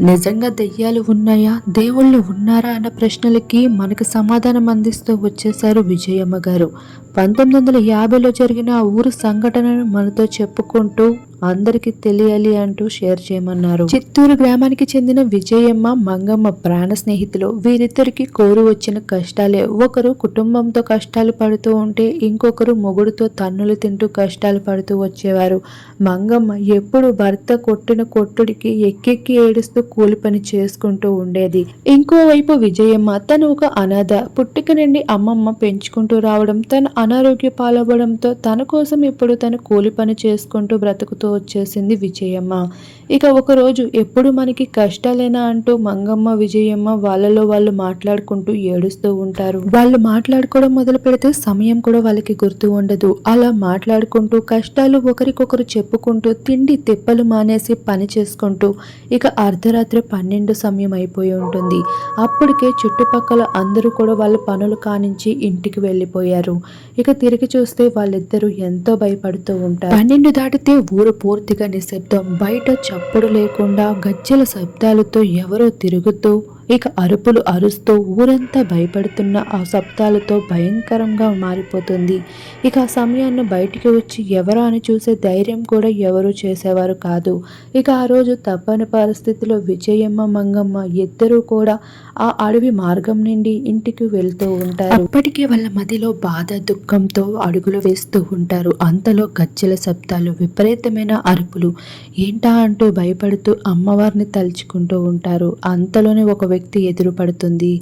నిజంగా దెయ్యాలు ఉన్నాయా? దేవుళ్ళు ఉన్నారా? అన్న ప్రశ్నలకి మనకు సమాధానం అందిస్తూ వచ్చేశారు విజయమ్మ గారు. పంతొమ్మిది వందల యాభైలో జరిగిన ఊరు సంఘటనను మనతో చెప్పుకుంటూ అందరికీ తెలియాలి అంటూ షేర్ చేయమన్నారు. చిత్తూరు గ్రామానికి చెందిన విజయమ్మ మంగమ్మ ప్రాణ స్నేహితులు. వీరిద్దరికి కోరు వచ్చిన కష్టాలే. ఒకరు కుటుంబంతో కష్టాలు పడుతూ ఉంటే ఇంకొకరు మొగుడుతో తన్నులు తింటూ కష్టాలు పడుతూ వచ్చేవారు. మంగమ్మ ఎప్పుడు భర్త కొట్టిన కొట్టుడికి ఎక్కెక్కి ఏడుస్తూ కూలి పని చేసుకుంటూ ఉండేది. ఇంకోవైపు విజయమ్మ తను ఒక అనాథ. పుట్టిక నుండి అమ్మమ్మ పెంచుకుంటూ రావడం తన అనారోగ్య పాలవ్వడంతో తన కోసం ఇప్పుడు తను కూలి పని చేసుకుంటూ బ్రతుకుతూ వచ్చేసింది విజయమ్మ. ఇక ఒకరోజు ఎప్పుడు మనకి కష్టాలేనా అంటూ మంగమ్మ విజయమ్మ వాళ్ళలో వాళ్ళు మాట్లాడుకుంటూ ఏడుస్తూ ఉంటారు. వాళ్ళు మాట్లాడుకోవడం మొదలు పెడితే సమయం కూడా వాళ్ళకి గుర్తు ఉండదు. అలా మాట్లాడుకుంటూ కష్టాలు ఒకరికొకరు చెప్పుకుంటూ తిండి తిప్పలు మానేసి పని చేసుకుంటూ ఇక అర్ధరాత్రి పన్నెండు సమయం అయిపోయి ఉంటుంది. అప్పటికే చుట్టుపక్కల అందరూ కూడా వాళ్ళ పనులు కానించి ఇంటికి వెళ్ళిపోయారు. ఇక తిరిగి చూస్తే వాళ్ళిద్దరూ ఎంతో భయపడుతూ ఉంటారు. పన్నెండు దాటితే ఊరు పూర్తిగా నిశ్శబ్దం. బయట చప్పుడు లేకుండా గజ్జల శబ్దాలతో ఎవరో తిరుగుతూ ఇక అరుపులు అరుస్తూ ఊరంతా భయపడుతున్న ఆ శబ్దాలతో భయంకరంగా మారిపోతుంది. ఇక ఆ సమయాన్ని బయటికి వచ్చి ఎవరా అని చూసే ధైర్యం కూడా ఎవరు చేసేవారు కాదు. ఇక ఆ రోజు తప్పని పరిస్థితిలో విజయమ్మ మంగమ్మ ఇద్దరూ కూడా ఆ అడవి మార్గం నుండి ఇంటికి వెళ్తూ ఉంటారు. అప్పటికే వాళ్ళ మదిలో బాధ దుఃఖంతో అడుగులు వేస్తూ ఉంటారు. అంతలో గజ్జల శబ్దాలు విపరీతమైన అరుపులు ఏంటా అంటూ భయపడుతూ అమ్మవారిని తలుచుకుంటూ ఉంటారు. అంతలోనే ఒక వ్యక్తి ఎదురు పడుతుంది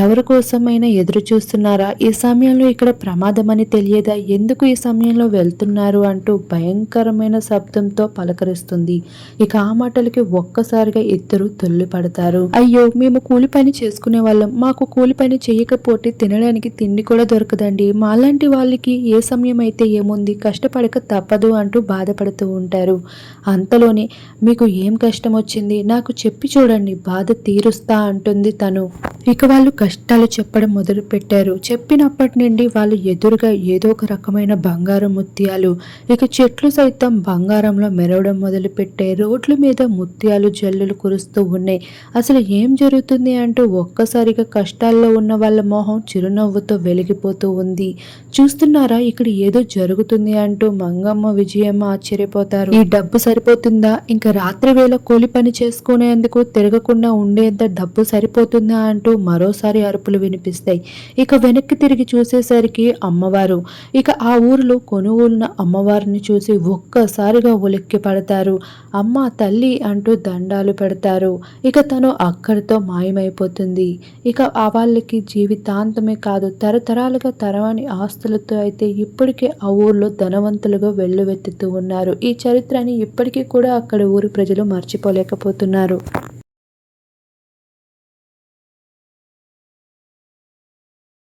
ఎవరి కోసమైనా ఎదురు చూస్తున్నారా ఈ సమయంలో ఇక్కడ ప్రమాదం అని తెలియదా? ఎందుకు ఈ సమయంలో వెళ్తున్నారు అంటూ భయంకరమైన శబ్దంతో పలకరిస్తుంది. ఇక ఆ మాటలకి ఒక్కసారిగా ఇద్దరు తొల్లి పడతారు అయ్యో మేము కూలి పని చేసుకునే వాళ్ళం. మాకు కూలి పని చేయకపోతే తినడానికి తిండి కూడా దొరకదండి. మాలాంటి వాళ్ళకి ఏ సమయం అయితే ఏముంది? కష్టపడక తప్పదు అంటూ బాధపడుతూ ఉంటారు. అంతలోనే మీకు ఏం కష్టం వచ్చింది? నాకు చెప్పి చూడండి. బాధ తీరుస్తా అంటుంది తను. ఇక వాళ్ళు కష్టాలు చెప్పడం మొదలు పెట్టారు చెప్పినప్పటి నుండి వాళ్ళు ఎదురుగా ఏదో ఒక రకమైన బంగారం ముత్యాలు ఇక చెట్లు సైతం బంగారంలో మెరవడం మొదలు పెట్టాయి రోడ్ల మీద ముత్యాలు జల్లులు కురుస్తూ ఉన్నాయి. అసలు ఏం జరుగుతుంది అంటూ ఒక్కసారిగా కష్టాల్లో ఉన్న వాళ్ళ మొహం చిరునవ్వుతో వెలిగిపోతూ ఉంది. చూస్తున్నారా ఇక్కడ ఏదో జరుగుతుంది అంటూ మంగమ్మ విజయమ్మ ఆశ్చర్యపోతారు. ఈ డబ్బు సరిపోతుందా? ఇంకా రాత్రి వేళ కూలి పని చేసుకునేందుకు తిరగకుండా ఉండేంత డబ్బు సరిపోతుందా అంటూ మరోసారి అరుపులు వినిపిస్తాయి. ఇక వెనక్కి తిరిగి చూసేసరికి అమ్మవారు. ఇక ఆ ఊరిలో కొనుగోలున అమ్మవారిని చూసి ఒక్కసారిగా ఉలిక్కి పడతారు. అమ్మ తల్లి అంటూ దండాలు పెడతారు. ఇక తను అక్కడితో మాయమైపోతుంది. ఇక ఆ వాళ్ళకి జీవితాంతమే కాదు తరతరాలుగా తరవని ఆస్తులతో అయితే ఇప్పటికే ఆ ఊర్లో ధనవంతులుగా వెల్లువెత్తుతూ ఉన్నారు. ఈ చరిత్రని ఇప్పటికీ కూడా అక్కడ ఊరి ప్రజలు మర్చిపోలేకపోతున్నారు.